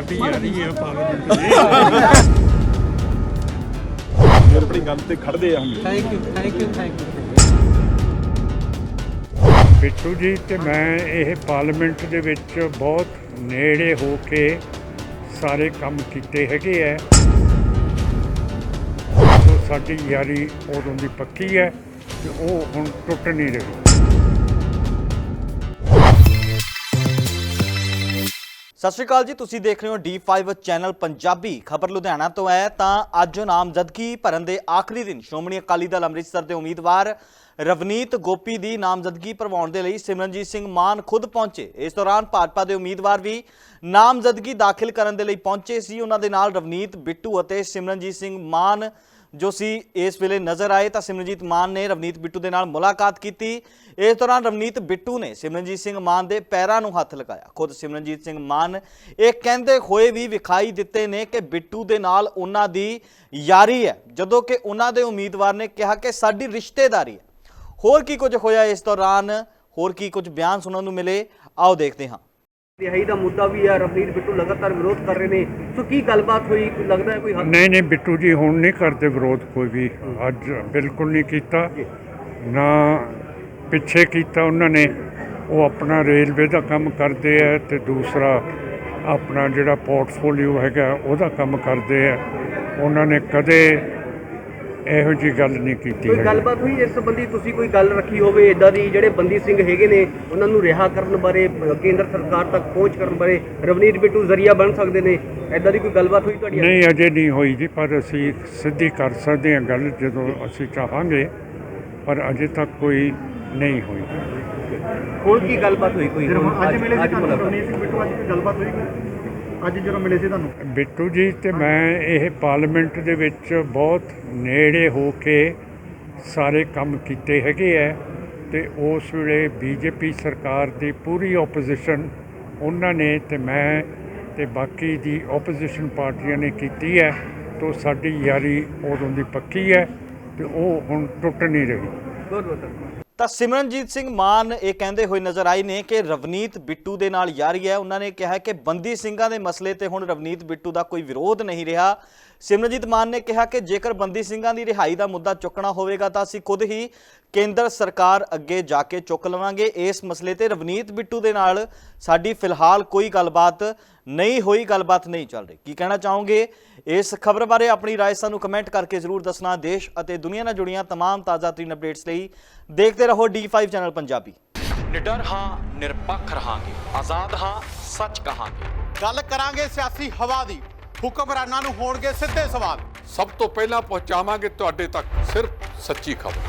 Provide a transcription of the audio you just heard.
ਸਾਡੀ ਯਾਰੀ ਹੈ ਪਾਰਲੀਮੈਂਟ ਦੀ ਆਪਣੀ ਗੱਲ ਤੇ ਖੜਦੇ ਆ ਹੁਣ। Thank you thank you thank you Bittu ji ਤੇ ਮੈਂ ਇਹ ਪਾਰਲੀਮੈਂਟ ਦੇ ਵਿੱਚ ਬਹੁਤ ਨੇੜੇ ਹੋ ਕੇ ਸਾਰੇ ਕੰਮ ਕੀਤੇ ਹੈਗੇ ਐ ਸਾਡੀ ਯਾਰੀ ਉਦੋਂ ਦੀ ਪੱਕੀ ਹੈ ਤੇ ਉਹ ਹੁਣ ਟੁੱਟ ਨਹੀਂ ਰਹੀ। ਸਤਿ ਸ਼੍ਰੀ ਅਕਾਲ ਜੀ, ਤੁਸੀਂ ਦੇਖ ਰਹੇ ਹੋ D5 ਚੈਨਲ ਪੰਜਾਬੀ। ਖਬਰ ਲੁਧਿਆਣਾ ਤੋਂ ਹੈ, ਤਾਂ ਅੱਜ ਨਾਮਜ਼ਦਗੀ ਭਰਨ ਦੇ ਆਖਰੀ ਦਿਨ। ਸ਼੍ਰੋਮਣੀ ਅਕਾਲੀ ਦਲ ਅੰਮ੍ਰਿਤਸਰ ਦੇ ਉਮੀਦਵਾਰ ਰਵਨੀਤ ਗੋਪੀ ਦੀ ਨਾਮਜ਼ਦਗੀ ਭਰਵਾਉਣ ਦੇ ਲਈ ਸਿਮਰਨਜੀਤ ਸਿੰਘ ਮਾਨ ਖੁਦ ਪਹੁੰਚੇ। ਇਸ ਦੌਰਾਨ ਭਾਜਪਾ ਦੇ ਉਮੀਦਵਾਰ ਵੀ ਨਾਮਜ਼ਦਗੀ ਦਾਖਲ ਕਰਨ ਦੇ ਲਈ ਪਹੁੰਚੇ ਸੀ। ਉਹਨਾਂ ਦੇ ਨਾਲ ਰਵਨੀਤ ਬਿੱਟੂ ਅਤੇ ਸਿਮਰਨਜੀਤ ਸਿੰਘ ਮਾਨ ਜੋ ਸੀ ਇਸ ਵੇਲੇ ਨਜ਼ਰ ਆਏ ਤਾਂ ਸਿਮਰਨਜੀਤ ਮਾਨ ਨੇ ਰਵਨੀਤ ਬਿੱਟੂ ਦੇ ਨਾਲ ਮੁਲਾਕਾਤ ਕੀਤੀ। ਇਸ ਦੌਰਾਨ ਰਵਨੀਤ ਬਿੱਟੂ ਨੇ ਸਿਮਰਨਜੀਤ ਸਿੰਘ ਮਾਨ ਦੇ ਪੈਰਾਂ ਨੂੰ ਹੱਥ ਲਗਾਇਆ। ਖੁਦ ਸਿਮਰਨਜੀਤ ਸਿੰਘ ਮਾਨ ਇਹ ਕਹਿੰਦੇ ਹੋਏ ਵੀ ਵਿਖਾਈ ਦਿੱਤੇ ਨੇ ਕਿ ਬਿੱਟੂ ਦੇ ਨਾਲ ਉਹਨਾਂ ਦੀ ਯਾਰੀ ਹੈ, ਜਦੋਂ ਕਿ ਉਹਨਾਂ ਦੇ ਉਮੀਦਵਾਰ ਨੇ ਕਿਹਾ ਕਿ ਸਾਡੀ ਰਿਸ਼ਤੇਦਾਰੀ ਹੈ। ਹੋਰ ਕੀ ਕੁਝ ਹੋਇਆ ਇਸ ਦੌਰਾਨ? ਹੋਰ ਕੀ ਕੁਝ ਬਿਆਨ ਸੁਣਨ ਨੂੰ ਮਿਲੇ? ਆਓ ਦੇਖਦੇ ਹਾਂ। ਰਿਹਾਈ ਦਾ ਮੁੱਦਾ ਵੀ ਹੈ ਰਵਨੀਤ ਬਿੱਟੂ ਲਗਾਤਾਰ ਵਿਰੋਧ ਕਰ ਰਹੇ ਨੇ। ਸੋ ਕੀ ਗੱਲਬਾਤ ਹੋਈ? ਲੱਗਦਾ ਹੈ ਕੋਈ ਨਹੀਂ ਨਹੀਂ ਬਿੱਟੂ ਜੀ ਹੁਣ ਨਹੀਂ ਕਰਦੇ ਵਿਰੋਧ ਕੋਈ ਵੀ। ਅੱਜ ਬਿਲਕੁਲ ਨਹੀਂ ਕੀਤਾ। ਨਾ ਪਿੱਛੇ ਕੀਤਾ ਉਹਨਾਂ ਨੇ। ਉਹ ਆਪਣਾ ਰੇਲਵੇ ਦਾ ਕੰਮ ਕਰਦੇ ਆ ਤੇ ਦੂਸਰਾ ਆਪਣਾ ਜਿਹੜਾ ਪੋਰਟਫੋਲੀਓ ਹੈਗਾ ਉਹਦਾ ਕੰਮ ਕਰਦੇ ਆ। ਉਹਨਾਂ ਨੇ ਕਦੇ ਇਹੋ ਜੀ ਗੱਲ ਨਹੀਂ ਕੀਤੀ ਕੋਈ ਗੱਲਬਾਤ ਹੋਈ? ਇਸ ਸੰਬੰਧੀ ਤੁਸੀਂ ਕੋਈ ਗੱਲ ਰੱਖੀ ਹੋਵੇ? ਇਦਾਂ ਦੀ ਜਿਹੜੇ ਬੰਦੀ ਸਿੰਘ ਹੈਗੇ ਨੇ ਉਹਨਾਂ ਨੂੰ ਰਿਹਾ ਕਰਨ ਬਾਰੇ ਅ, ਕੇਂਦਰ ਸਰਕਾਰ ਤੱਕ ਪਹੁੰਚ ਕਰਨ ਬਾਰੇ ਰਵਨੀਤ ਬਿੱਟੂ ਜ਼ਰੀਆ ਬਣ ਸਕਦੇ ਨੇ? ਇਦਾਂ ਦੀ ਕੋਈ ਗੱਲਬਾਤ ਹੋਈ ਤੁਹਾਡੀ? ਨਹੀਂ ਅਜੇ ਨਹੀਂ ਹੋਈ ਜੀ ਪਰ ਅਸੀਂ ਸਿੱਧੀ ਕਰ ਸਕਦੇ ਹਾਂ ਗੱਲ ਜਦੋਂ ਅਸੀਂ ਚਾਹਾਂਗੇ ਪਰ ਅਜੇ ਤੱਕ ਕੋਈ ਨਹੀਂ ਹੋਈ। ਹੋਰ ਕੀ ਗੱਲਬਾਤ ਹੋਈ ਕੋਈ? ਅੱਜ ਮਿਲੇ ਸੀ ਤੁਹਾਨੂੰ ਮੁਲਾਕਾਤ। ਰਵਨੀਤ ਸਿੰਘ ਬਿੱਟੂ ਅੱਜ ਕੋਈ ਗੱਲਬਾਤ ਹੋਈ ਕੋਈ? ਅੱਜ ਜਦੋਂ ਮਿਲੇ ਸੀ ਤੁਹਾਨੂੰ ਬਿੱਟੂ ਜੀ ਤੇ ਮੈਂ ਇਹ ਪਾਰਲੀਮੈਂਟ ਦੇ ਵਿੱਚ ਬਹੁਤ ਨੇੜੇ ਹੋ ਕੇ ਸਾਰੇ ਕੰਮ ਕੀਤੇ ਹੈਗੇ ਐ ਤੇ ਉਸ ਵੇਲੇ ਬੀਜੇਪੀ ਸਰਕਾਰ ਦੀ ਪੂਰੀ ਆਪੋਜੀਸ਼ਨ ਉਹਨਾਂ ਨੇ ਤੇ ਮੈਂ ਤੇ ਬਾਕੀ ਦੀ ਆਪੋਜੀਸ਼ਨ ਪਾਰਟੀਆਂ ਨੇ ਕੀਤੀ ਹੈ ਤੋਂ ਸਾਡੀ ਯਾਰੀ ਉਦੋਂ ਦੀ ਪੱਕੀ ਹੈ ਤੇ ਉਹ ਹੁਣ ਟੁੱਟ ਨਹੀਂ ਰਹੀ ਬਹੁਤ ਬਹੁਤ ਧੰਨਵਾਦ। ਤਾਂ ਸਿਮਰਨਜੀਤ ਸਿੰਘ ਮਾਨ ਇਹ ਕਹਿੰਦੇ ਹੋਏ ਨਜ਼ਰ ਆਏ ਨੇ ਕਿ ਰਵਨੀਤ ਬਿੱਟੂ ਦੇ ਨਾਲ ਯਾਰੀ ਹੈ। ਉਹਨਾਂ ਨੇ ਕਿਹਾ ਕਿ ਬੰਦੀ ਸਿੰਘਾਂ ਦੇ ਮਸਲੇ ਤੇ ਹੁਣ ਰਵਨੀਤ ਬਿੱਟੂ ਦਾ ਕੋਈ ਵਿਰੋਧ ਨਹੀਂ ਰਿਹਾ। ਸਿਮਰਨਜੀਤ ਮਾਨ ਨੇ ਕਿਹਾ ਕਿ ਜੇਕਰ ਬੰਦੀ ਸਿੰਘਾਂ ਦੀ ਰਿਹਾਈ ਦਾ ਮੁੱਦਾ ਚੁੱਕਣਾ ਹੋਵੇਗਾ ਤਾਂ ਅਸੀਂ ਖੁਦ ਹੀ ਕੇਂਦਰ ਸਰਕਾਰ ਅੱਗੇ ਜਾ ਕੇ ਚੁੱਕ ਲਵਾਂਗੇ ਇਸ ਮਸਲੇ ਤੇ ਰਵਨੀਤ ਬਿੱਟੂ ਦੇ ਨਾਲ ਸਾਡੀ ਫਿਲਹਾਲ ਕੋਈ ਗੱਲਬਾਤ ਨਹੀਂ ਹੋਈ ਗੱਲਬਾਤ ਨਹੀਂ ਚੱਲ ਰਹੀ ਕੀ ਕਹਿਣਾ ਚਾਹੋਗੇ ਇਸ ਖਬਰ ਬਾਰੇ ਆਪਣੀ رائے ਸਾਨੂੰ ਕਮੈਂਟ ਕਰਕੇ ਜ਼ਰੂਰ ਦੱਸਣਾ ਦੇਸ਼ ਅਤੇ ਦੁਨੀਆ ਨਾਲ ਜੁੜੀਆਂ तमाम ਤਾਜ਼ਾ ਤਰੀਨ ਅਪਡੇਟਸ ਲਈ ਦੇਖਦੇ ਰਹੋ D5 ਚੈਨਲ ਪੰਜਾਬੀ ਨਿਡਰ ਹਾਂ ਨਿਰਪੱਖ ਰਹਾਂਗੇ ਆਜ਼ਾਦ ਹਾਂ ਸੱਚ ਕਹਾਂਗੇ ਗੱਲ ਕਰਾਂਗੇ ਸਿਆਸੀ ਹਵਾ ਦੀ ਹੁਕਮਰਾਨਾਂ ਨੂੰ ਹੋਣਗੇ ਸਿੱਧੇ ਸਵਾਲ ਸਭ ਤੋਂ ਪਹਿਲਾਂ ਪਹੁੰਚਾਵਾਂਗੇ ਤੁਹਾਡੇ ਤੱਕ ਸਿਰਫ ਸੱਚੀ ਖਬਰ